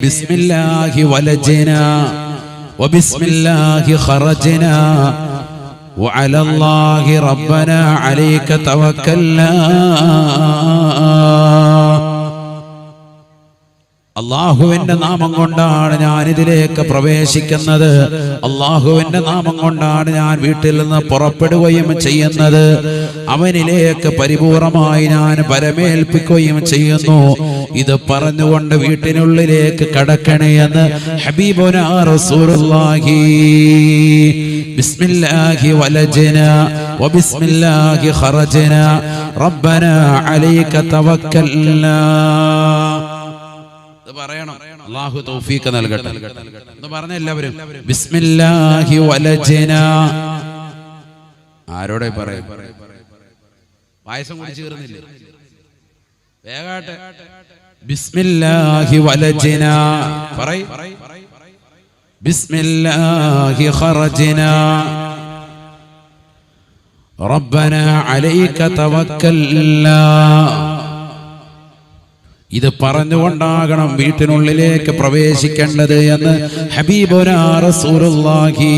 بسم الله ولجنا وبسم الله خرجنا وعلى الله ربنا عليك توكلنا അള്ളാഹുവിന്റെ നാമം കൊണ്ടാണ് ഞാൻ ഇതിലേക്ക് പ്രവേശിക്കുന്നത് അള്ളാഹുവിന്റെ നാമം കൊണ്ടാണ് ഞാൻ വീട്ടിൽ നിന്ന് പുറപ്പെടുകയും ചെയ്യുന്നത് അവനിലേക്ക് പരിപൂർണമായി ഞാൻ പരമേൽപ്പിക്കുകയും ചെയ്യുന്നു ഇത് പറഞ്ഞുകൊണ്ട് വീട്ടിനുള്ളിലേക്ക് കടക്കണേ എന്ന് ഹബീബുന റസൂലുള്ളാഹി. ബിസ്മില്ലാഹി വലജന വബിസ്മില്ലാഹി ഖറജന. റബ്ബന അലൈക തവക്കൽനാ. ഇത് പറയണം. നൽകട്ടെ. എന്ന് എല്ലാവരും ബിസ്മില്ലാഹി വലജന. ആരോടെ പറയും? പായസം കുടിച്ചു കയറുന്നില്ലേ ബിസ്മില്ലാഹി ബിസ്മില്ലാഹി അലൈക ഇത് പറഞ്ഞുകൊണ്ടാകണം വീട്ടിനുള്ളിലേക്ക് പ്രവേശിക്കേണ്ടത് എന്ന് ഹബീബുനാ റസൂലുള്ളാഹി.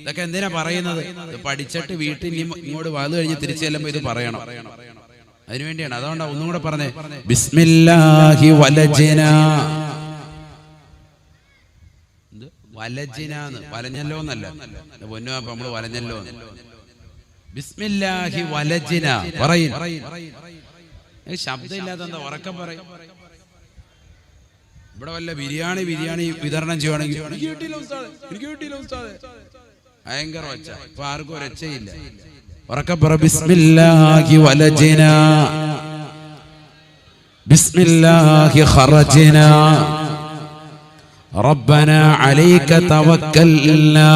ഇതൊക്കെ എന്തിനാ പറയുന്നത്? പഠിച്ചിട്ട് വീട്ടിൽ ഇങ്ങോട്ട് വന്നു കഴിഞ്ഞ് തിരിച്ചു ചെല്ലുമ്പോൾ ഇത് പറയണം. അതിനുവേണ്ടിയാണ്. അതുകൊണ്ടാണ് ഒന്നും കൂടെ പറഞ്ഞേ ബിസ്മില്ലാഹി വലജന? വലജിനാന്ന്. വലഞ്ഞല്ലോ എന്നല്ല പൊന്നുവാപ്പ നമ്മൾ വലഞ്ഞല്ലോ ബിസ്മില്ലാഹി വലജിന. പറയും. ശബ്ദമില്ലാത്ത എന്താ ഉറക്കം പറയും? ഇവിടെ വല്ല ബിരിയാണി ബിരിയാണി വിതരണം ചെയ്യുവാണെങ്കിൽ "എനിക്ക് കിട്ടിയില്ല ഉസ്താദേ, എനിക്ക് ഉസ്താദേ." ഭയങ്കര ഒച്ച. ഇപ്പൊ ആർക്കും ഒരച്ചയില്ല. ബിസ്മില്ലാഹി അലൈക തവക്കൽനാ.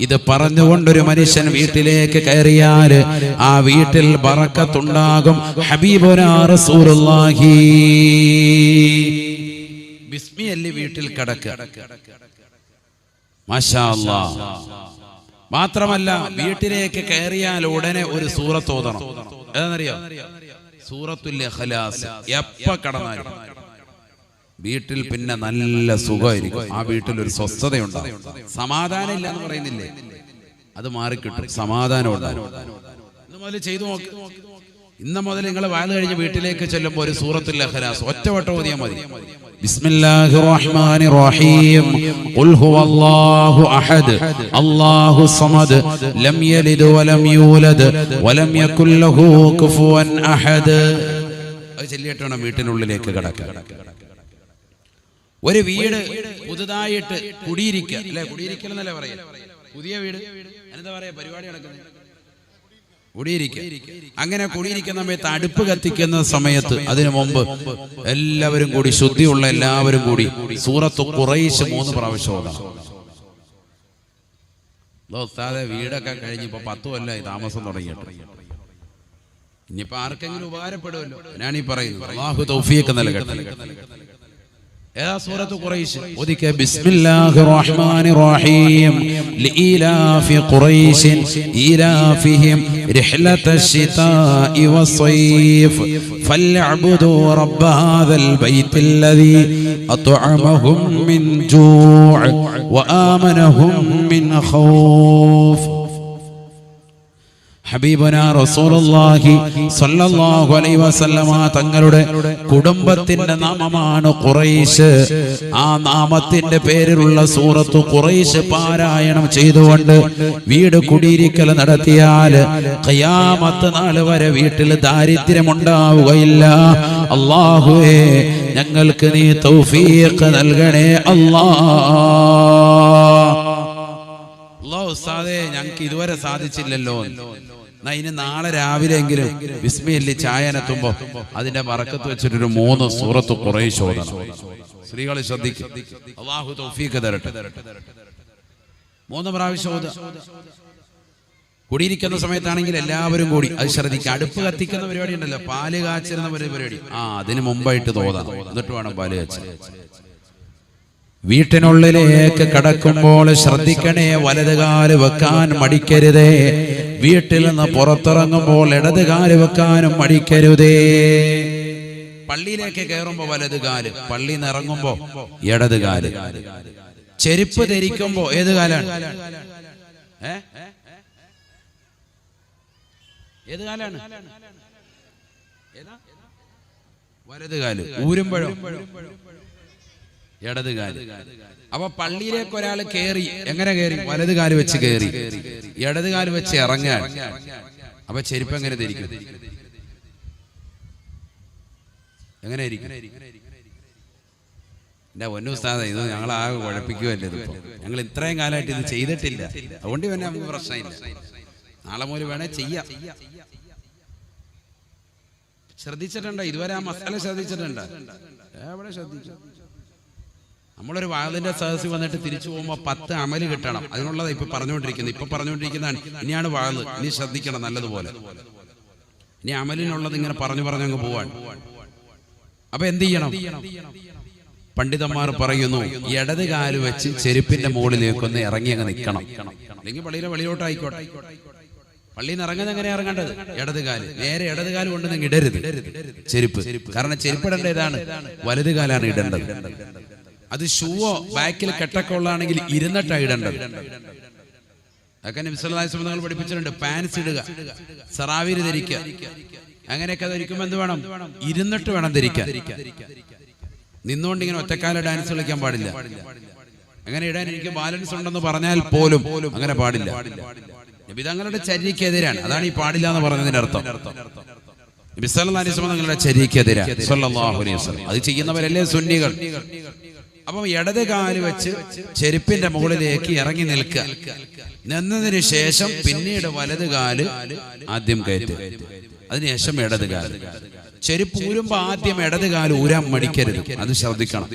ഇത് പറഞ്ഞുകൊണ്ടൊരു മനുഷ്യൻ വീട്ടിലേക്ക് കയറിയാൽ ആ വീട്ടിൽ ബറക്കത്തുണ്ടാകും. ഹബീബുനാ റസൂലുള്ളാഹി. വീട്ടിൽ കടക്കുക മാഷാ അല്ലാ. മാത്രമല്ല വീട്ടിലേക്ക് കയറിയാൽ ഉടനെ ഒരു സൂറത്ത് ഓതണം. ഏതെന്നറിയോ സൂറത്തുൽ ഇഖ്ലാസ്. എപ്പ കടന്നാലും. വീട്ടിൽ പിന്നെ നല്ല സുഖമായിരിക്കും. ആ വീട്ടിൽ ഒരു സ്വസ്ഥതയുണ്ടാവും. സമാധാനം ഇല്ല എന്ന് പറയുന്നില്ലേ? അത് മാറിക്കിട്ടും. സമാധാനം ഉണ്ടാകും മുതൽ ചെയ്തു നോക്ക്. ഇന്ന് മുതൽ നിങ്ങൾ വാൽ കഴിഞ്ഞ് വീട്ടിലേക്ക് ചെല്ലുമ്പോൾ ഒരു സൂറത്തുൽ ഇഖ്ലാസ്. ഒറ്റ വട്ടം ഓതിയാൽ മതി. ബിസ്മില്ലാഹിർ الله الرحمن الرحيم قل هو الله أحد الله യലിദ്. لم يلد ولم يولد ولم يكن له كفوا أحد ചെല്ലിയിട്ടാണ് വീട്ടിനുള്ളിലേക്ക് ഒരു വീട് പുതുതായിട്ട് കുടിയിരിക്കുക അല്ലെ കുടിയിരിക്കൽ എന്നല്ലേ പറയാ പുതിയ വീട്. എന്താ പറയാ പരിപാടി നടക്കുന്നത് കുടിയിരിക്കുക അങ്ങനെ കുടിയിരിക്കുന്ന സമയത്ത് അടുപ്പ് കത്തിക്കുന്ന സമയത്ത് അതിനു മുമ്പ് എല്ലാവരും കൂടി ശുദ്ധിയുള്ള എല്ലാവരും കൂടി സൂറത്ത് കുറേശ് മൂന്ന് പ്രാവശ്യം ഓതാം ഉസ്താദെ വീടൊക്കെ ഇപ്പൊ പത്തു കൊല്ലമായി താമസം തുടങ്ങിയിട്ട്. ഇനിയിപ്പോ ആർക്കെങ്കിലും ഉപകാരപ്പെടുമല്ലോ ഞാനീ പറയുന്നു അള്ളാഹു നൽകട്ടെ. ഏതാ സൂറത്ത് ഖുറൈശ്? ഒതിക്കെ ബിസ്മില്ലാഹിർ റഹ്മാനിർ റഹീം ലീലാഫി ഖുറൈശ് ഈലാഫിഹിം റിഹ്ലതശ് ശിതാഇ വസ്സൈഫ് ഫൽയഅബ്ദു റബ്ബ ഹാദൽ ബൈത്തില്ലദീ അത്അമഹും മിൻ ജൂഅ് വആമനഹും മിൻ ഖൗഫ്. റസൂലുള്ളാഹി സ്വല്ലല്ലാഹു അലൈഹി വസല്ലമ തങ്ങളുടെ കുടുംബത്തിന്റെ നാമമാണ് ഖുറൈശ്. ആ നാമത്തിന്റെ പേരിലുള്ള സൂറത്ത് ഖുറൈശ് പാരായണം ചെയ്തുകൊണ്ട് വീട് കുടിയിരിക്കൽ നടത്തിയാൽ ഖിയാമത്ത് നാൾ വരെ വീട്ടിൽ ദാരിദ്ര്യം ഉണ്ടാവുകയില്ല അല്ലാഹുവേ ഞങ്ങൾക്ക് നീ തൗഫീഖ് നൽകണേ അല്ലാ. അല്ലാഹു ഉസ്താദേ ഞങ്ങൾക്ക് ഇതുവരെ സാധിച്ചില്ലല്ലോ എന്നാ ഇനി നാളെ രാവിലെയെങ്കിലും വിസ്മയല്ലി ചായനെത്തുമ്പോ അതിന്റെ മറക്കത്ത് വെച്ചിട്ടൊരു മൂന്ന് സൂറത്ത് കുറേ ശോധന സ്ത്രീകളെ ശ്രദ്ധിക്കും. തൗഫീഖ് തരട്ടെ. മൂന്ന് പ്രാവശ്യം. കുടിയിരിക്കുന്ന സമയത്താണെങ്കിൽ എല്ലാവരും കൂടി. അത് ശ്രദ്ധിക്കുക അടുപ്പ് കത്തിക്കുന്ന പരിപാടി ഉണ്ടല്ലോ. പാൽ കാച്ചിരുന്ന പരിപാടി. ആ അതിന് മുമ്പായിട്ട് തോന്നാം എന്നിട്ട് വേണം പാൽ കാച്ചി വീട്ടിനുള്ളിലേക്ക് കടക്കുമ്പോൾ ശ്രദ്ധിക്കണേ വലതുകാൽ വെക്കാൻ മടിക്കരുതേ. വീട്ടിൽ നിന്ന് പുറത്തിറങ്ങുമ്പോൾ ഇടതുകാൽ വെക്കാനും മടിക്കരുതേ. പള്ളിയിലേക്ക് കയറുമ്പോ വലത് കാൽ പള്ളിയിൽ നിന്ന് ഇറങ്ങുമ്പോ ഇടത് കാൽ. ചെരുപ്പ് ധരിക്കുമ്പോ ഏത് കാലാണ്? ഏത് കാലാണ്? ഏതാ? വലത് കാൽ ഊരുമ്പോഴോ? ഇടത് കാൽ. അപ്പൊ പള്ളിയിലേക്ക് ഒരാൾ കേറി. എങ്ങനെ കേറി? വലത് കാൽ വെച്ച് കേറി. ഇടത് കാൽ വെച്ച് ഇറങ്ങാൻ അപ്പൊ ചെരുപ്പ് എങ്ങനെ ധരിക്കും? എങ്ങനെ ഇരിക്കും എന്റെ ഒന്നുസ്ഥാന ഇത് ഞങ്ങൾ ആകെ കുഴപ്പിക്കുമല്ലേ ഇതിപ്പോ? ഞങ്ങൾ ഇത്രയും കാലമായിട്ട് ഇത് ചെയ്തിട്ടില്ല. അതുകൊണ്ട് തന്നെ നമുക്ക് പ്രശ്നമില്ല. നാളെ മുതൽ വേണേ ചെയ്യാം. ശ്രദ്ധിച്ചിട്ടുണ്ടോ? ഇതുവരെ ആ മസാല ശ്രദ്ധിച്ചിട്ടുണ്ടോ? എവിടെ ശ്രദ്ധിച്ചു? നമ്മളൊരു വാതിന്റെ സദസ്സിൽ വന്നിട്ട് തിരിച്ചു പോകുമ്പോൾ പത്ത് അമൽ കിട്ടണം. അതിനുള്ളതാണ് ഇപ്പൊ പറഞ്ഞുകൊണ്ടിരിക്കുന്നത്. ഇപ്പൊ പറഞ്ഞുകൊണ്ടിരിക്കുന്നതാണ്. ഇനിയാണ് വാത് ഇനി ശ്രദ്ധിക്കണം നല്ലതുപോലെ. ഇനി അമലിനുള്ളത് ഇങ്ങനെ പറഞ്ഞു പറഞ്ഞു അങ്ങ് പോവാൻ അപ്പൊ എന്ത് ചെയ്യണം? പണ്ഡിതന്മാർ പറയുന്നു ഇടത് കാൽ വെച്ച് ചെരുപ്പിന്റെ മുകളിലേക്കൊന്ന് ഇറങ്ങി അങ്ങ് നിൽക്കണം. അല്ലെങ്കിൽ പള്ളിയിലെ വെളിയോട്ടായിക്കോട്ടെ പള്ളിയിൽ നിന്ന് ഇറങ്ങുന്നത് എങ്ങനെ ഇറങ്ങേണ്ടത്? ഇടത് കാൽ. നേരെ ഇടത് കാൽ കൊണ്ട് നിങ്ങൾ ഇടരുത്. ചെരുപ്പ്. കാരണം ചെരുപ്പ് ഇടേണ്ട ഇതാണ് വലത് കാലാണ് ഇടേണ്ടത്. അത് ഷൂവോ ബാക്കിൽ കെട്ടൊക്കെ ഉള്ളതാണെങ്കിൽ ഇരുന്നിട്ടാണ് ഇടേണ്ടത്. അതൊക്കെ നബിസ്വല്ലാസ്ലം നിങ്ങൾ പഠിപ്പിച്ചിട്ടുണ്ട്. പാൻസ് ഇടുക സറാവിര് ധരിക്കുക. അങ്ങനെയൊക്കെ ധരിക്കുമ്പോൾ എന്ത് വേണം? ഇരുന്നിട്ട് വേണം ധരിക്കാൻ. നിന്നുകൊണ്ട് ഇങ്ങനെ ഒറ്റക്കാല ഡാൻസ് കളിക്കാൻ പാടില്ല. അങ്ങനെ ഇടാൻ എനിക്ക് ബാലൻസ് ഉണ്ടെന്ന് പറഞ്ഞാൽ പോലും അങ്ങനെ പാടില്ല. നബി തങ്ങളുടെ ചര്യക്കെതിരാണ്. അതാണ് ഈ പാടില്ല എന്ന് പറഞ്ഞതിന്റെ അർത്ഥം. നബി സല്ലല്ലാഹു അലൈഹി വസല്ലം തങ്ങളുടെ ചര്യക്കെതിരാണ്. സല്ലല്ലാഹു അലൈഹി വസല്ലം. അത് ചെയ്യുന്നവരല്ലേ സുന്നികൾ? അപ്പം ഇടത് കാൽ വെച്ച് ചെരുപ്പിന്റെ മുകളിലേക്ക് ഇറങ്ങി നിൽക്കുക. നിന്നതിന് ശേഷം പിന്നീട് വലത് കാൽ ആദ്യം കയറ്റുക. അതിനുശേഷം ഇടത് കാൽ. ചെരുപ്പ് ഊരുമ്പോ ആദ്യം ഇടത് കാൽ ഊരാൻ മടിക്കരുത്. അത് ശ്രദ്ധിക്കണം.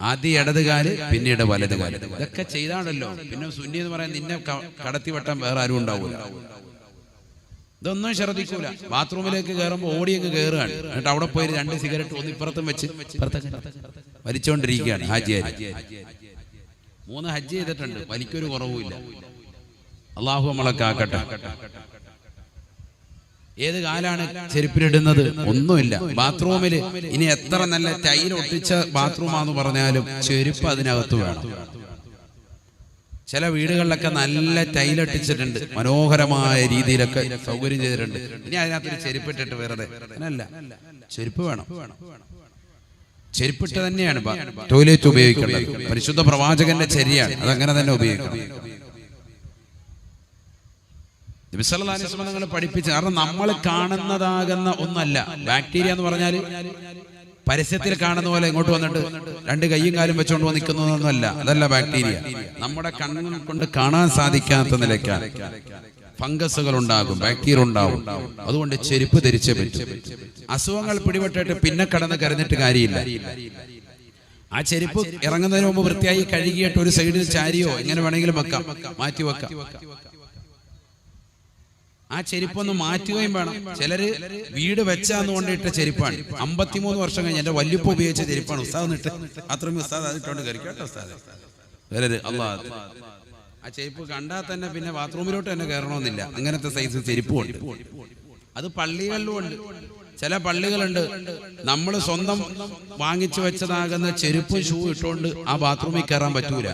ആദ്യം ഇടത് കാൽ പിന്നീട് വലത് കാൽ. ഇതൊക്കെ ചെയ്താണല്ലോ. പിന്നെ സുന്നി എന്ന് പറയാൻ നിന്നെ കടത്തിവട്ടം വേറെ ആരും ഉണ്ടാവൂല ഇതൊന്നും ശ്രദ്ധിക്കൂല ബാത്റൂമിലേക്ക് കയറുമ്പോൾ ഓടിയൊക്കെ കയറുകയാണ് എന്നിട്ട് അവിടെ പോയി രണ്ട് സിഗരറ്റ് ഒന്ന് ഇപ്പുറത്തും വെച്ച് ഇപ്പുറത്തൊക്കെ വലിച്ചുകൊണ്ടിരിക്കുകയാണ് ഹാജിയാരി മൂന്ന് ഹജ്ജ് ചെയ്തിട്ടുണ്ട്. വലിക്കൊരു കുറവുമില്ല അള്ളാഹു നമ്മളെ കാക്കട്ടെ. ഏത് കാലാണ് ചെരുപ്പിലിടുന്നത്? ഒന്നുമില്ല. ബാത്റൂമിൽ ഇനി എത്ര നല്ല ടൈൽ ഒട്ടിച്ച ബാത്റൂമാന്ന് പറഞ്ഞാലും ചെരുപ്പ് അതിനകത്ത് വേണം. ചില വീടുകളിലൊക്കെ നല്ല ടൈലൊട്ടിച്ചിട്ടുണ്ട് മനോഹരമായ രീതിയിലൊക്കെ സൗകര്യം ചെയ്തിട്ടുണ്ട്. ഇനി അതിനകത്തൊരു ചെരുപ്പിട്ടിട്ട് വെറുതെ. അങ്ങനല്ല. ചെരുപ്പ് വേണം. ചെരുപ്പിട്ട് തന്നെയാണ് ടോയ്ലറ്റ് ഉപയോഗിക്കേണ്ടത്. പരിശുദ്ധ പ്രവാചകന്റെ ചെരിയാണ് അതങ്ങനെ തന്നെ ഉപയോഗിക്കണം. നിങ്ങൾ പഠിപ്പിച്ചു കാരണം നമ്മൾ കാണുന്നതാകുന്ന ഒന്നല്ല. ബാക്ടീരിയ എന്ന് പറഞ്ഞാൽ പരസ്യത്തിൽ കാണുന്ന പോലെ ഇങ്ങോട്ട് വന്നിട്ട് രണ്ട് കൈയും കാലും വെച്ചുകൊണ്ട് നിൽക്കുന്നതൊന്നുമല്ല അതല്ല ബാക്ടീരിയ. നമ്മുടെ കണ്ണുകൾ കൊണ്ട് കാണാൻ സാധിക്കാത്ത നിലയ്ക്കാണ് ഫംഗസുകൾ ഉണ്ടാകും ബാക്ടീരിയ ഉണ്ടാവും അതുകൊണ്ട് ചെരുപ്പ് ധരിച്ചേ പറ്റും. അസുഖങ്ങൾ പിടിപെട്ടിട്ട് പിന്നെ കടന്ന് കരഞ്ഞിട്ട് കാര്യമില്ല. ആ ചെരുപ്പ് ഇറങ്ങുന്നതിന് മുമ്പ് വൃത്തിയായി കഴുകിയിട്ട് ഒരു സൈഡിൽ ചാരിയോ എങ്ങനെ വേണമെങ്കിലും വെക്കാം. മാറ്റി വെക്കാം. ആ ചെരുപ്പൊന്ന് മാറ്റുകയും വേണം. ചിലര് വീട് വെച്ചാന്ന് കൊണ്ടിട്ട ചെരുപ്പാണ്. അമ്പത്തിമൂന്ന് വർഷം കഴിഞ്ഞ് എന്റെ വല്യപ്പ ഉപയോഗിച്ച ചെരുപ്പാണ്. ഉസ്താദ് ഇട്ട് അത്രയും ഉസ്താദ് അതിട്ടോണ്ട് കയറി കേട്ടോ ഉസ്താദ്. വരരുത്. അള്ളാ ആ ചെരുപ്പ് കണ്ടാൽ തന്നെ പിന്നെ ബാത്റൂമിലോട്ട് തന്നെ കയറണമെന്നില്ല അങ്ങനത്തെ സൈസ് ചെരുപ്പുണ്ട് അത് പള്ളികളിലും ഉണ്ട്. ചില പള്ളികളുണ്ട്. നമ്മൾ സ്വന്തം വാങ്ങിച്ചു വെച്ചതാകുന്ന ചെരുപ്പ് ഷൂ ഇട്ടുകൊണ്ട് ആ ബാത്റൂമിൽ കയറാൻ പറ്റൂല.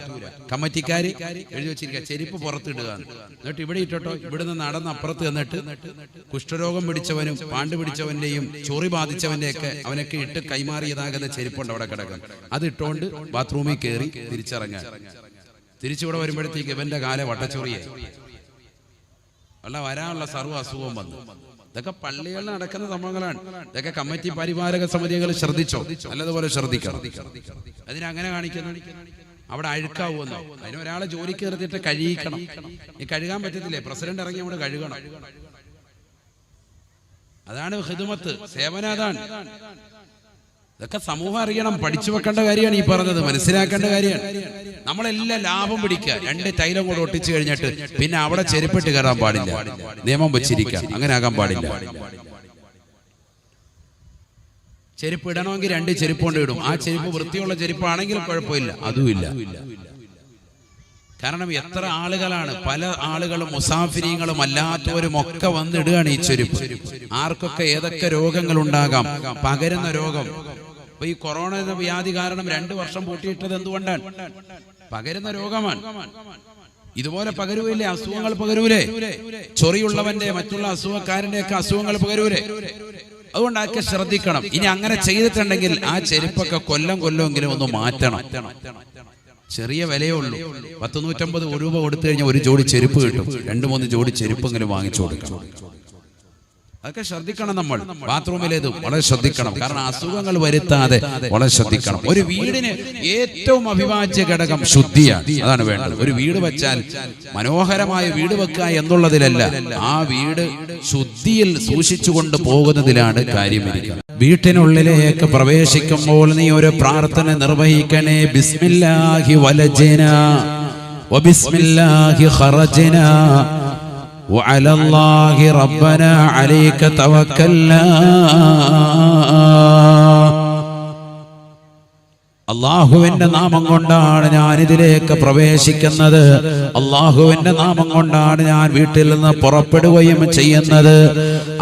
കമ്മറ്റിക്കാര് എഴുതി വെച്ചിരിക്ക ചെരുപ്പ് പുറത്തിടുക. എന്നിട്ട് ഇവിടെ ഇട്ടോ ഇവിടുന്ന് നടന്ന് അപ്പുറത്ത് എന്നിട്ട് കുഷ്ഠരോഗം പിടിച്ചവനും പാണ്ട് പിടിച്ചവന്റെയും ചൊറി ബാധിച്ചവന്റെയൊക്കെ അവനൊക്കെ ഇട്ട് കൈമാറിയതാകുന്ന ചെരുപ്പുണ്ട് അവിടെ കിടക്കാൻ. അത് ഇട്ടുകൊണ്ട് ബാത്റൂമിൽ കയറി തിരിച്ചിറങ്ങാൻ. തിരിച്ചിവിടെ വരുമ്പോഴത്തേക്ക് ഇവന്റെ കാല വട്ടച്ചൊറിയായി. അല്ല വരാനുള്ള സർവ അസുഖവും വന്നു. ഇതൊക്കെ പള്ളികളിൽ നടക്കുന്ന സംഭവങ്ങളാണ്. ഇതൊക്കെ കമ്മിറ്റി പരിപാലക സമിതികൾ ശ്രദ്ധിച്ചോ? നല്ലതുപോലെ ശ്രദ്ധിക്കണം. അതിനങ്ങനെ കാണിക്കുന്നു. അവിടെ അഴുക്കാവുമെന്നോ. അതിന് ഒരാളെ ജോലിക്ക് നിർത്തിയിട്ട് കഴുകിക്കണം ഈ കഴുകാൻ പറ്റത്തില്ലേ? പ്രസിഡന്റ് ഇറങ്ങി അവിടെ കഴുകണം. അതാണ് ഹിദുമത്ത് സേവന അതാണ്. ഇതൊക്കെ സമൂഹം അറിയണം പഠിച്ചു വെക്കേണ്ട കാര്യമാണ് ഈ പറഞ്ഞത് മനസ്സിലാക്കേണ്ട കാര്യമാണ്. നമ്മളെല്ലാം ലാഭം പിടിക്കുക. രണ്ട് തൈലം കൂടെ ഒട്ടിച്ചു കഴിഞ്ഞിട്ട് പിന്നെ അവിടെ ചെരുപ്പിട്ട് കയറാൻ പാടില്ല. നിയമം വെച്ചിരിക്കാം അങ്ങനെ ആകാൻ പാടില്ല. ചെരുപ്പ് ഇടണമെങ്കിൽ രണ്ട് ചെരുപ്പ് കൊണ്ട് ഇടും. ആ ചെരുപ്പ് വൃത്തിയുള്ള ചെരുപ്പാണെങ്കിൽ കുഴപ്പമില്ല. അതുമില്ല. കാരണം എത്ര ആളുകളാണ് പല ആളുകളും മുസാഫിരിങ്ങളും അല്ലാത്തവരും ഒക്കെ വന്നിടുകയാണ് ഈ ചെരുപ്പ്. ആർക്കൊക്കെ ഏതൊക്കെ രോഗങ്ങൾ ഉണ്ടാകാം പകരുന്ന രോഗം. ഇപ്പൊ ഈ കൊറോണ എന്ന വ്യാധി കാരണം രണ്ടു വർഷം പൂട്ടിയിട്ടത് എന്തുകൊണ്ടാണ്? പകരുന്ന രോഗമാണ്. ഇതുപോലെ പകരൂലേ അസുഖങ്ങൾ പകരൂലേ? ചൊറിയുള്ളവന്റെ മറ്റുള്ള അസുഖക്കാരന്റെ ഒക്കെ അസുഖങ്ങൾ പകരൂലേ? അതുകൊണ്ട് അതൊക്കെ ശ്രദ്ധിക്കണം. ഇനി അങ്ങനെ ചെയ്തിട്ടുണ്ടെങ്കിൽ ആ ചെരുപ്പൊക്കെ കൊല്ലം കൊല്ലമെങ്കിലും ഒന്ന് മാറ്റണം. ചെറിയ വിലയേ ഉള്ളൂ. പത്ത് നൂറ്റമ്പത് രൂപ കൊടുത്തു കഴിഞ്ഞാൽ ഒരു ജോഡി ചെരുപ്പ് കിട്ടും. രണ്ട് മൂന്ന് ജോഡി ചെരുപ്പെങ്കിലും വാങ്ങിച്ചു കൊടുക്കണം. അതൊക്കെ ശ്രദ്ധിക്കണം നമ്മൾ. ബാത്റൂമിലേത് വളരെ ശ്രദ്ധിക്കണം. കാരണം അസുഖങ്ങൾ വരുത്താതെ വളരെ ശ്രദ്ധിക്കണം. ഒരു വീടിന് ഏറ്റവും അഭിവാജ്യ ഘടകം ശുദ്ധിയാണ്. അതാണ് വേണ്ടത്. ഒരു വീട് വെച്ചാൽ മനോഹരമായ വീട് വെക്കുക എന്നുള്ളതിലല്ല. ആ വീട് ശുദ്ധിയിൽ സൂക്ഷിച്ചുകൊണ്ട് പോകുന്നതിലാണ് കാര്യമിരിക്കുന്നത് വീട്ടിനുള്ളിലേക്ക് പ്രവേശിക്കുമ്പോൾ നീ ഒരു പ്രാർത്ഥന നിർവഹിക്കണേ. ബിസ്മില്ലാഹി വലജന. വബിസ്മില്ലാഹി ഖറജന. وعلى الله ربنا عليك توكلنا അള്ളാഹുവിന്റെ നാമം കൊണ്ടാണ് ഞാൻ ഇതിലേക്ക് പ്രവേശിക്കുന്നത് അള്ളാഹുവിന്റെ നാമം കൊണ്ടാണ് ഞാൻ വീട്ടിൽ നിന്ന് പുറപ്പെടുകയും ചെയ്യുന്നത്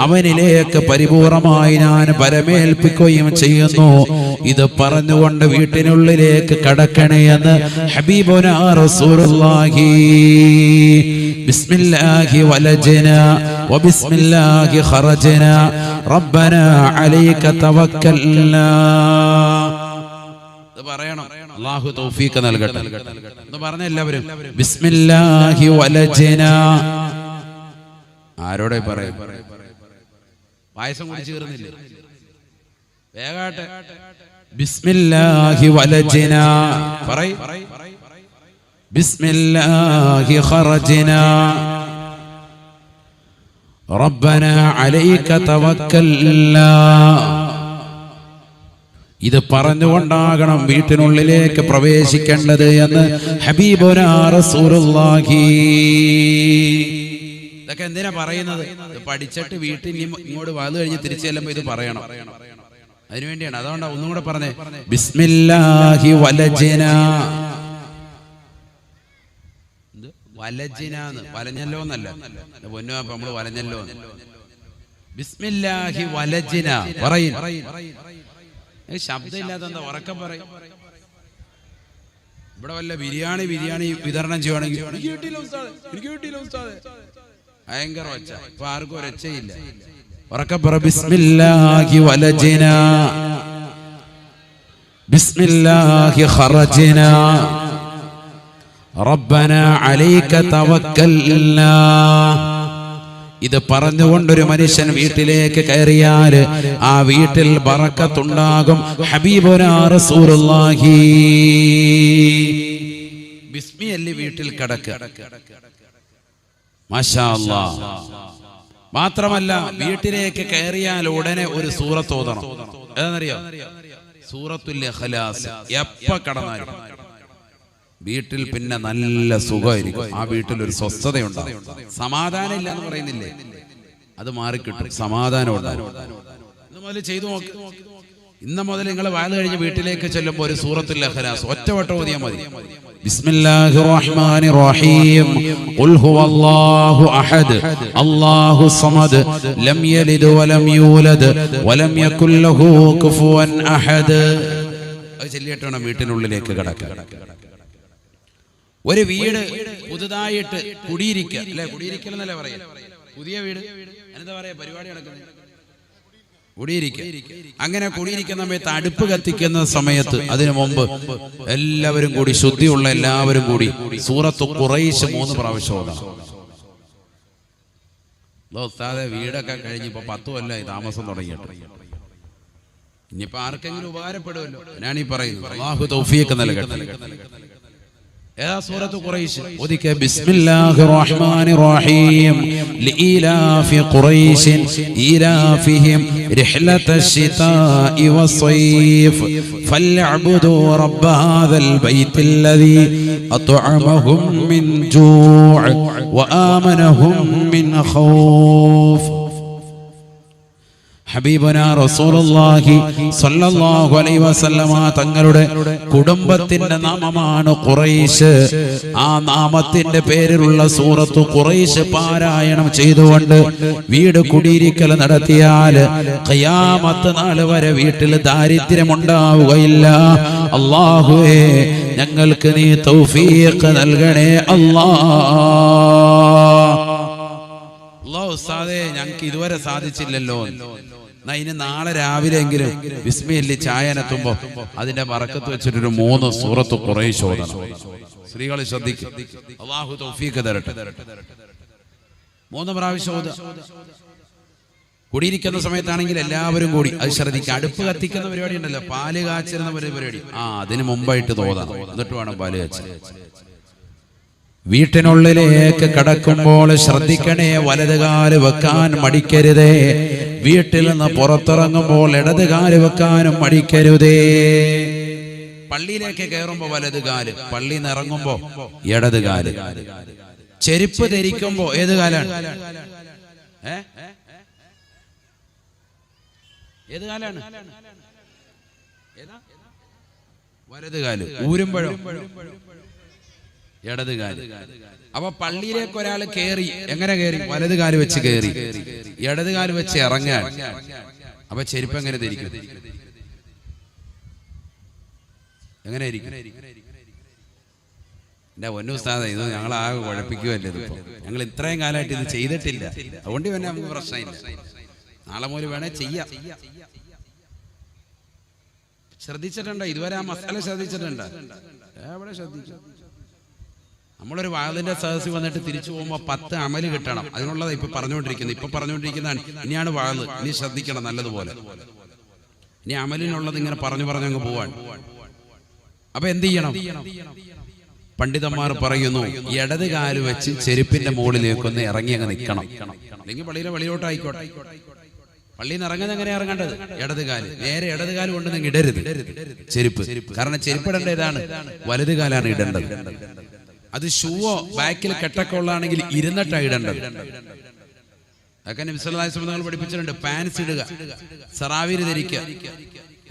അവനിലേക്ക് പരിപൂർണമായി ഞാൻ പരമേൽപ്പിക്കുകയും ചെയ്യുന്നു ഇത് പറഞ്ഞുകൊണ്ട് വീട്ടിനുള്ളിലേക്ക് കടക്കണേ എന്ന് റസൂലുള്ളാഹി. ബിസ്മില്ലാഹി പറയണം. നൽകട്ടെ. എന്ന് എല്ലാവരും ബിസ്മില്ലാഹി വലജന. ആരോടെ പറയും? പായസം കൂടി ചേർന്നില്ലേ? വേഗാട്ടെ. ബിസ്മില്ലാഹി വലജിന. പറയ്. ബിസ്മില്ലാഹി ഖറജിന. റബ്ബന അലൈക തവക്കല്ല ഇത് പറഞ്ഞുകൊണ്ടാകണം വീട്ടിനുള്ളിലേക്ക് പ്രവേശിക്കേണ്ടത് എന്ന് ഹബീബുനാ റസൂലുള്ളാഹി. ഇതൊക്കെ എന്തിനാ പറയുന്നത്? പഠിച്ചിട്ട് വീട്ടിൽ ഇങ്ങോട്ട് വന്നു കഴിഞ്ഞ് തിരിച്ചു ചെല്ലുമ്പോൾ ഇത് പറയണം. അതിനുവേണ്ടിയാണ് അതുകൊണ്ടാ ഒന്നും കൂടെ പറഞ്ഞേ. ബിസ്മില്ലാഹി വലജന? വലജിനാന്ന് വലഞ്ഞല്ലോ എന്നല്ല. പൊന്നു അപ്പൊ നമ്മൾ വലഞ്ഞല്ലോ ബിസ്മില്ലാഹി വലജിന പറയും. ശബ്ദമില്ലാത്ത എന്താ? ഉറക്കം പറയും. ഇവിടെ വല്ല ബിരിയാണി ബിരിയാണി വിതരണം ചെയ്യുവാണെങ്കിൽ. "എനിക്ക് കിട്ടിയില്ല ഉസ്താദേ, എനിക്ക് കിട്ടിയില്ല ഉസ്താദേ." ഭയങ്കര ഒച്ച. ഇപ്പൊ ആർക്കും ഒരു ഒച്ചയില്ല ഉറക്കം പറ ബിസ്മില്ലാഹി വലജിന. ബിസ്മില്ലാഹി ഖറജിന. റബ്ബന അലൈക തവക്കൽനാ. ഇത് പറഞ്ഞുകൊണ്ടൊരു മനുഷ്യൻ വീട്ടിലേക്ക് കയറിയാൽ ആ വീട്ടിൽ ബറക്കത്തുണ്ടാകും. ഹബീബുനാ റസൂലുള്ളാഹി. ബിസ്മിയല്ലി വീട്ടിൽ കിടക്കുക മാഷാ അല്ലാ. മാത്രമല്ല വീട്ടിലേക്ക് കയറിയാൽ ഉടനെ ഒരു സൂറത്ത് ഓതണം. ഏതെന്നറിയോ സൂറത്തുൽ ഇഖ്ലാസ്. എപ്പ കടന്നാലും. വീട്ടിൽ പിന്നെ നല്ല സുഖമായിരിക്കും. ആ വീട്ടിൽ ഒരു സ്വസ്ഥതയുണ്ടാകും സമാധാനം ഇല്ല എന്ന് പറയുന്നില്ലേ? അത് മാറിക്കിട്ടും. സമാധാനം മുതൽ ചെയ്തു നോക്ക്. ഇന്ന് മുതൽ നിങ്ങൾ വാൽ കഴിഞ്ഞ് വീട്ടിലേക്ക് ചെല്ലുമ്പോൾ ഒരു സൂറത്തുൽ ഇഖ്ലാസ്. ഒറ്റവട്ടം ഓതിയാൽ മതി. بسم الله الرحمن الرحيم قل هو الله أحد الله صمد لم يلد ولم يولد ولم يكن له كفوا أحد അത് ചൊല്ലിയിട്ട് വേണം വീട്ടിനുള്ളിലേക്ക് കിടക്കാൻ ഒരു വീട് പുതുതായിട്ട് കുടിയിരിക്കുക അല്ലെ കുടിയിരിക്കൽ എന്നല്ലേ പറയാ പുതിയ വീട് എന്താ പറയാ പരിപാടി നടക്കുന്നത് കുടിയിരിക്കുക. അങ്ങനെ കുടിയിരിക്കുന്ന സമയത്ത് അടുപ്പ് കത്തിക്കുന്ന സമയത്ത് അതിനു മുമ്പ് എല്ലാവരും കൂടി ശുദ്ധിയുള്ള എല്ലാവരും കൂടി സൂറത്ത് കുറേശ് മൂന്ന് പ്രാവശ്യം ഉസ്താദെ വീടൊക്കെ കഴിഞ്ഞ് ഇപ്പൊ പത്ത് കൊല്ലമായി താമസം തുടങ്ങിയിട്ട്. ഇനിയിപ്പോ ആർക്കെങ്കിലും ഉപകാരപ്പെടുമല്ലോ. ഞാനീ പറയുന്നു നൽകട്ടെ. ഏതാ സൂറത്ത് ഖുറൈശ്. ഒതുക്കെ ബിസ്മില്ലാഹിർ റഹ്മാനിർ റഹീം ലീലാഫി ഖുറൈശ് ഈലാഫിഹിം റിഹ്ലതശ് ശിതാഇ വസ്സൈഫ് ഫൽയഅബ്ദു റബ്ബ ഹാദൽ ബൈത്തില്ലദീ അത്അമഹും മിൻ ജൂഅ് വആമനഹും മിൻ ഖൗഫ്. ഹബീബന റസൂലുള്ളാഹി സ്വല്ലല്ലാഹു അലൈഹി വസല്ലമ തങ്ങളുടെ കുടുംബത്തിന്റെ നാമമാണ് ഖുറൈശ്. ആ നാമത്തിന്റെ പേരിലുള്ള സൂറത്ത് ഖുറൈശ് പാരായണം ചെയ്തുകൊണ്ട് വീട് കുടിയിരിക്കൽ നടത്തിയാൽ ഖിയാമത്ത് നാൾ വരെ വീട്ടിൽ ദാരിദ്ര്യം ഉണ്ടാവുകയില്ല അല്ലാഹുവേ ഞങ്ങൾക്ക് നീ തൗഫീഖ് നൽകണേ അല്ലാ. അല്ലാ ഉസ്താദേ ഞങ്ങൾക്ക് ഇതുവരെ സാധിച്ചില്ലല്ലോ എന്നാ ഇനി നാളെ രാവിലെ എങ്കിലും വിസ്മയില്ലി ചായനെത്തുമ്പോ അതിന്റെ മറക്കത്ത് വെച്ചിട്ടൊരു മൂന്ന് സൂറത്ത് കുറേ ശോധന സ്ത്രീകൾ ശ്രദ്ധിക്കും. തൗഫീഖ് തരട്ടെ. മൂന്ന് പ്രാവശ്യം. കുടിയിരിക്കുന്ന സമയത്താണെങ്കിൽ എല്ലാവരും കൂടി. അത് ശ്രദ്ധിക്കുക അടുപ്പ് കത്തിക്കുന്ന പരിപാടി ഉണ്ടല്ലോ. പാൽ കാച്ചിരുന്ന പരിപാടി. ആ അതിന് മുമ്പായിട്ട് തോന്നാം എന്നിട്ട് വേണം പാൽ കാച്ചി വീട്ടിനുള്ളിലേക്ക് കടക്കുമ്പോൾ ശ്രദ്ധിക്കണേ വലതുകാൽ വെക്കാൻ മടിക്കരുതേ. വീട്ടിൽ നിന്ന് പുറത്തിറങ്ങുമ്പോൾ ഇടത് കാൽ വെക്കാനും മടിക്കരുതേ. പള്ളിയിലേക്ക് കയറുമ്പോ വലത് കാൽ പള്ളി നിറങ്ങുമ്പോ ഇടത് കാൽ. ചെരുപ്പ് ധരിക്കുമ്പോ ഏത് കാലാണ്? ഏത് കാലാണ്? വലത് കാൽ. ഊരുമ്പോഴോ? ഇടത് കാൽ. അപ്പൊ പള്ളിയിലേക്ക് ഒരാൾ കയറി എങ്ങനെ കയറി വലത് കാൽ വെച്ച് കയറി ഇടത് കാൽ വെച്ച് ഇറങ്ങാൻ. അപ്പൊ ചെരുപ്പ് എങ്ങനെ ധരിക്കും? എങ്ങനെ ഇരിക്കും എന്റെ ഒന്നുസ്ഥാനം ഇത് ഞങ്ങൾ ആകെ കുഴപ്പിക്കുമല്ലേ ഇതിപ്പോ ഞങ്ങൾ ഇത്രയും കാലമായിട്ട് ഇത് ചെയ്തിട്ടില്ല. അതുകൊണ്ട് തന്നെ നമുക്ക് പ്രശ്നമില്ല. നാളെ മുതൽ വേണേ ചെയ്യാം. ശ്രദ്ധിച്ചിട്ടുണ്ടോ? ഇതുവരെ ആ മസാല ശ്രദ്ധിച്ചിട്ടുണ്ടോ? എവിടെ ശ്രദ്ധിച്ചു? നമ്മളൊരു വാതിലിന്റെ സദസ്സിൽ വന്നിട്ട് തിരിച്ചു പോകുമ്പോൾ പത്ത് അമൽ കിട്ടണം. അതിനുള്ളതാണ് ഇപ്പൊ പറഞ്ഞുകൊണ്ടിരിക്കുന്നത്. ഇപ്പൊ പറഞ്ഞുകൊണ്ടിരിക്കുന്നതാണ് ഇനിയാണ് വാത് ഇനി ശ്രദ്ധിക്കണം നല്ലതുപോലെ. ഇനി അമലിനുള്ളത് ഇങ്ങനെ പറഞ്ഞു പറഞ്ഞു അങ്ങ് പോവാൻ. അപ്പൊ എന്ത് ചെയ്യണം? പണ്ഡിതന്മാർ പറയുന്നു ഇടത് കാൽ വെച്ച് ചെരുപ്പിന്റെ മുകളിലേക്ക് ഒന്ന് ഇറങ്ങി അങ്ങ് നിൽക്കണം. അല്ലെങ്കിൽ പള്ളിയിലെ വെളിയോട്ടായിക്കോട്ടെ പള്ളിയിൽ നിന്ന് ഇറങ്ങുന്നത് എങ്ങനെ ഇറങ്ങേണ്ടത്? ഇടത് കാൽ. നേരെ ഇടത് കാൽ കൊണ്ട് നിങ്ങൾ ഇടരുത്. ചെരുപ്പ്. കാരണം ചെരുപ്പ് ഇടേണ്ട ഇതാണ് വലത് കാലാണ് ഇടേണ്ടത്. അത് ഷൂവോ ബാക്കിൽ കെട്ടൊക്കെ ഉള്ളതാണെങ്കിൽ ഇരുന്നിട്ടാണ് ഇടേണ്ടത്. അതൊക്കെ നബിസ്വല്ലാസ്ലം നിങ്ങൾ പഠിപ്പിച്ചിട്ടുണ്ട്. പാൻസ് ഇടുക സറാവിന് ധരിക്കുക.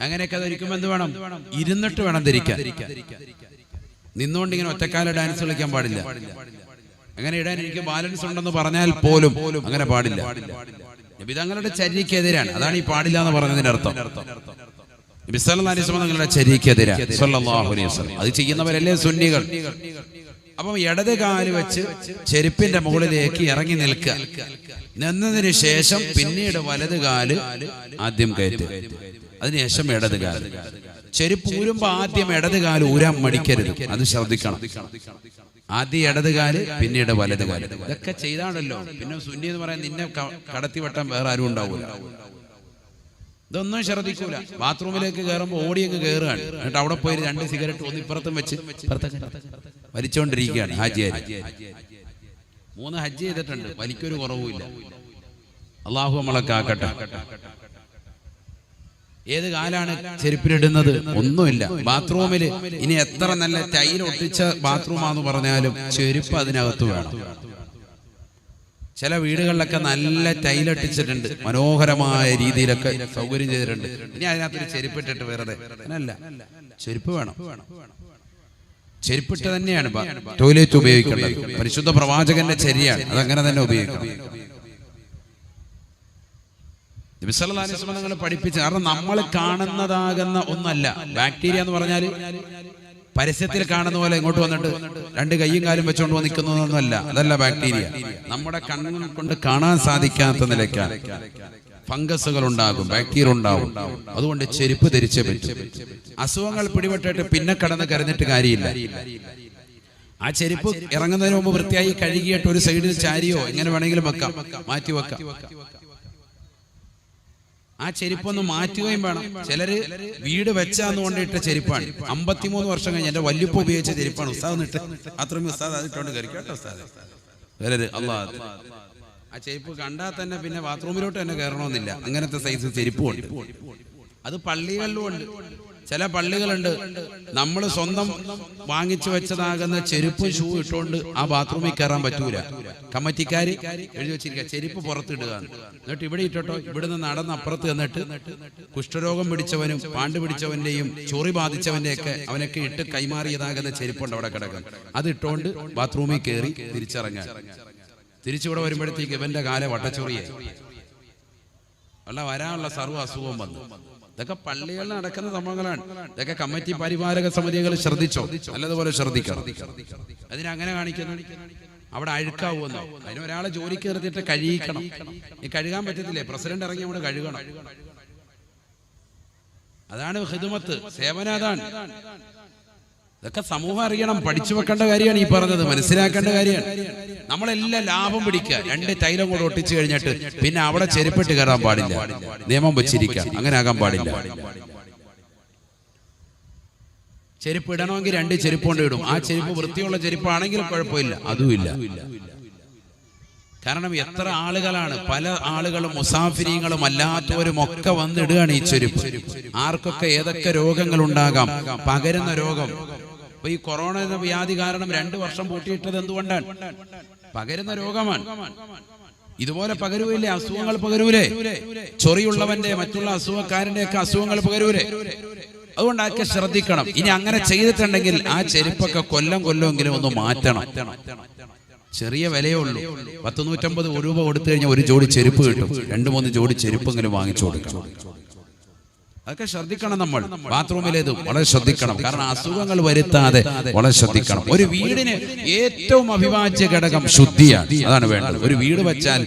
അങ്ങനെയൊക്കെ ധരിക്കുമ്പോൾ എന്ത് വേണം? ഇരുന്നിട്ട് വേണം ധരിക്കാൻ. നിന്നുകൊണ്ട് ഇങ്ങനെ ഒറ്റക്കാല ഡാൻസ് കളിക്കാൻ പാടില്ല. അങ്ങനെ ഇടാൻ എനിക്ക് ബാലൻസ് ഉണ്ടെന്ന് പറഞ്ഞാൽ പോലും അങ്ങനെ പാടില്ല. നബിതങ്ങളുടെ ചരിക്കെതിരാണ് അതാണ് ഈ പാടില്ല എന്ന് പറഞ്ഞതിന്റെ അർത്ഥം. നബി സല്ലല്ലാഹു അലൈഹി വസല്ലം തങ്ങളുടെ ചര്യക്കെതിരാണ് സല്ലല്ലാഹു അലൈഹി വസല്ലം. അത് ചെയ്യുന്നവരല്ലേ സുന്നികൾ? അപ്പം ഇടത് കാൽ വെച്ച് ചെരുപ്പിന്റെ മുകളിലേക്ക് ഇറങ്ങി നിൽക്കുക. നിന്നതിന് ശേഷം പിന്നീട് വലത് കാൽ ആദ്യം കയറ്റുക. അതിനുശേഷം ഇടത് കാൽ. ചെരുപ്പ് ഊരുമ്പോ ആദ്യം ഇടത് കാൽ ഊരാൻ മടിക്കരുത്. അത് ശ്രദ്ധിക്കണം. ആദ്യം ഇടത് കാൽ പിന്നീട് വലത് കാൽ. ഇതൊക്കെ ചെയ്താണല്ലോ. പിന്നെ സുന്നി എന്ന് പറയാൻ നിന്നെ കടത്തിവട്ടം വേറെ ആരും ഉണ്ടാവൂല. ഇതൊന്നും ശ്രദ്ധിക്കൂല. ബാത്റൂമിലേക്ക് കയറുമ്പോൾ ഓടിയൊക്കെ കയറുകയാണ് എന്നിട്ട് അവിടെ പോയി രണ്ട് സിഗരറ്റ് ഒന്ന് ഇപ്പുറത്തും വെച്ച് വലിച്ചുകൊണ്ടിരിക്കുകയാണ് ഹാജിയാരി. മൂന്ന് ഹജ്ജ് ചെയ്തിട്ടുണ്ട്. വലിക്കൊരു കുറവുമില്ല. അള്ളാഹു നമ്മളെ കാക്കട്ടെ. ഏത് കാലാണ് ചെരുപ്പിലിടുന്നത്? ഒന്നുമില്ല. ബാത്റൂമിൽ ഇനി എത്ര നല്ല ടൈൽ ഒട്ടിച്ച ബാത്റൂമാന്ന് പറഞ്ഞാലും ചെരുപ്പ് അതിനകത്ത് വേണം. ചില വീടുകളിലൊക്കെ നല്ല ടൈലൊട്ടിച്ചിട്ടുണ്ട് മനോഹരമായ രീതിയിലൊക്കെ സൗകര്യം ചെയ്തിട്ടുണ്ട്. ഇനി അതിനകത്തൊരു ചെരുപ്പിട്ടിട്ട് വെറുതെ. അല്ല ചെരുപ്പ് വേണം. ചെരുപ്പിട്ട് തന്നെയാണ് ടോയ്ലറ്റ് ഉപയോഗിക്കേണ്ടത്. പരിശുദ്ധ പ്രവാചകന്റെ ചര്യയാണ് അതങ്ങനെ തന്നെ ഉപയോഗിക്കണം. തങ്ങൾ പഠിപ്പിച്ച കാരണം നമ്മൾ കാണുന്നതാകുന്ന ഒന്നല്ല. ബാക്ടീരിയ എന്ന് പറഞ്ഞാൽ പരസ്യത്തിൽ കാണുന്ന പോലെ ഇങ്ങോട്ട് വന്നിട്ട് രണ്ട് കൈയും കാലും വെച്ചുകൊണ്ട് നിൽക്കുന്നതൊന്നുമല്ല അതല്ല ബാക്ടീരിയ. നമ്മുടെ കണ്ണുകൾ കൊണ്ട് കാണാൻ സാധിക്കാത്ത നിലയ്ക്കാണ്. ഫംഗസുകൾ ഉണ്ടാകും ബാക്ടീരിയ ഉണ്ടാവും അതുകൊണ്ട് ചെരുപ്പ് ധരിച്ചേ പറ്റും. അസുഖങ്ങൾ പിടിപെട്ടിട്ട് പിന്നെ കടന്ന് കരഞ്ഞിട്ട് കാര്യമില്ല. ആ ചെരുപ്പ് ഇറങ്ങുന്നതിന് മുമ്പ് വൃത്തിയായി കഴുകിയിട്ട് ഒരു സൈഡിൽ ചാരിയോ എങ്ങനെ വേണമെങ്കിലും വെക്കാം. മാറ്റി വെക്കാം. ആ ചെരുപ്പൊന്ന് മാറ്റുകയും വേണം. ചിലര് വീട് വെച്ചാന്ന് കൊണ്ടിട്ട ചെരുപ്പാണ്. അമ്പത്തിമൂന്ന് വർഷം കഴിഞ്ഞ് എന്റെ വല്യപ്പ ഉപയോഗിച്ച ചെരുപ്പാണ്. ഉസ്താദ് അത്രയും ഉസ്താദ് അതിട്ടോണ്ട് കയറി കേട്ടോ ഉസ്താദ്? ചിലര് അള്ളാ ആ ചെരുപ്പ് കണ്ടാൽ തന്നെ പിന്നെ ബാത്റൂമിലോട്ട് തന്നെ കയറണമെന്നില്ല. അങ്ങനത്തെ സൈസ് ചെരുപ്പുണ്ട്. അത് പള്ളികളിലും ഉണ്ട്. ചില പള്ളികളുണ്ട്. നമ്മൾ സ്വന്തം വാങ്ങിച്ചു വെച്ചതാകുന്ന ചെരുപ്പ് ഷൂ ഇട്ടുകൊണ്ട് ആ ബാത്റൂമിൽ കയറാൻ പറ്റൂല. കമ്മറ്റിക്കാര് എഴുതി വെച്ചിരിക്കുക ചെരുപ്പ് പുറത്തിടുക എന്നിട്ട് ഇവിടെ ഇട്ടോ ഇവിടുന്ന് നടന്ന് അപ്പുറത്ത് എന്നിട്ട് കുഷ്ഠരോഗം പിടിച്ചവനും പാണ്ട് പിടിച്ചവന്റെയും ചൊറി ബാധിച്ചവന്റെയൊക്കെ അവനൊക്കെ ഇട്ട് കൈമാറിയതാകുന്ന ചെരുപ്പുണ്ട് അവിടെ കിടക്കുന്നത്. അത് ഇട്ടുകൊണ്ട് ബാത്റൂമിൽ കയറി തിരിച്ചിറങ്ങാൻ തിരിച്ചിവിടെ വരുമ്പോഴത്തേക്ക് ഇവന്റെ കാല വട്ടച്ചൊറിയായി. അല്ല വരാനുള്ള സർവ അസുഖവും വന്നു. ഇതൊക്കെ പള്ളികളിൽ നടക്കുന്ന സംഭവങ്ങളാണ്. ഇതൊക്കെ കമ്മിറ്റി പരിപാലക സമിതികൾ ശ്രദ്ധിച്ചോ? നല്ലതുപോലെ ശ്രദ്ധിക്കണം അതിനങ്ങനെ കാണിക്കുന്നു? അവിടെ അഴുക്കാവുമെന്നോ അതിന് ഒരാളെ ജോലിക്ക് നിർത്തിയിട്ട് കഴിയിക്കണം. ഈ കഴുകാൻ പറ്റത്തില്ലേ? പ്രസിഡന്റ് ഇറങ്ങി അവിടെ കഴുകണം. അതാണ് ഹിദുമത്ത് സേവന അതാണ്. ഇതൊക്കെ സമൂഹം അറിയണം പഠിച്ചു വെക്കേണ്ട കാര്യമാണ് ഈ പറഞ്ഞത് മനസ്സിലാക്കേണ്ട കാര്യമാണ്. നമ്മളെല്ലാം ലാഭം പിടിക്കുക രണ്ട് തൈലം കൂടെ ഒട്ടിച്ചു കഴിഞ്ഞിട്ട് പിന്നെ അവിടെ ചെരുപ്പിട്ട് കയറാൻ പാടില്ല. നിയമം വെച്ചിരിക്കാം അങ്ങനെ ആകാൻ പാടില്ല. ചെരുപ്പ് ഇടണമെങ്കിൽ രണ്ട് ചെരുപ്പ് കൊണ്ട് ഇടും. ആ ചെരുപ്പ് വൃത്തിയുള്ള ചെരുപ്പാണെങ്കിൽ കുഴപ്പമില്ല അതുമില്ല കാരണം എത്ര ആളുകളാണ് പല ആളുകളും മുസാഫിരിങ്ങളും അല്ലാത്തവരും ഒക്കെ വന്നിടുകയാണ് ഈ ചെരുപ്പ്. ആർക്കൊക്കെ ഏതൊക്കെ രോഗങ്ങൾ ഉണ്ടാകാം പകരുന്ന രോഗം. ഇപ്പൊ ഈ കൊറോണ എന്ന വ്യാധി കാരണം രണ്ടു വർഷം പൂട്ടിയിട്ടത് എന്തുകൊണ്ടാണ്? പകരുന്ന രോഗമാണ്. ഇതുപോലെ പകരൂല്ലേ അസുഖങ്ങൾ പകരൂലേ? ചൊറിയുള്ളവന്റെ മറ്റുള്ള അസുഖക്കാരന്റെ ഒക്കെ അസുഖങ്ങൾ പകരൂലേ? അതുകൊണ്ടൊക്കെ ശ്രദ്ധിക്കണം. ഇനി അങ്ങനെ ചെയ്തിട്ടുണ്ടെങ്കിൽ ആ ചെരുപ്പൊക്കെ കൊല്ലം കൊല്ലമെങ്കിലും ഒന്ന് മാറ്റണം. ചെറിയ വിലയേ ഉള്ളൂ. പത്ത് നൂറ്റമ്പത് രൂപ കൊടുത്തു കഴിഞ്ഞാൽ ഒരു ജോഡി ചെരുപ്പ് കിട്ടും. രണ്ട് മൂന്ന് ജോഡി ചെരുപ്പെങ്കിലും വാങ്ങിച്ചു കൊടുക്കണം. അതൊക്കെ ശ്രദ്ധിക്കണം നമ്മൾ. ബാത്റൂമിലേതും വളരെ ശ്രദ്ധിക്കണം. കാരണം അസുഖങ്ങൾ വരുത്താതെ വളരെ ശ്രദ്ധിക്കണം. ഒരു വീടിന് ഏറ്റവും അഭിവാജ്യ ഘടകം ശുദ്ധിയാണ്. അതാണ് വേണ്ടത്. ഒരു വീട് വെച്ചാൽ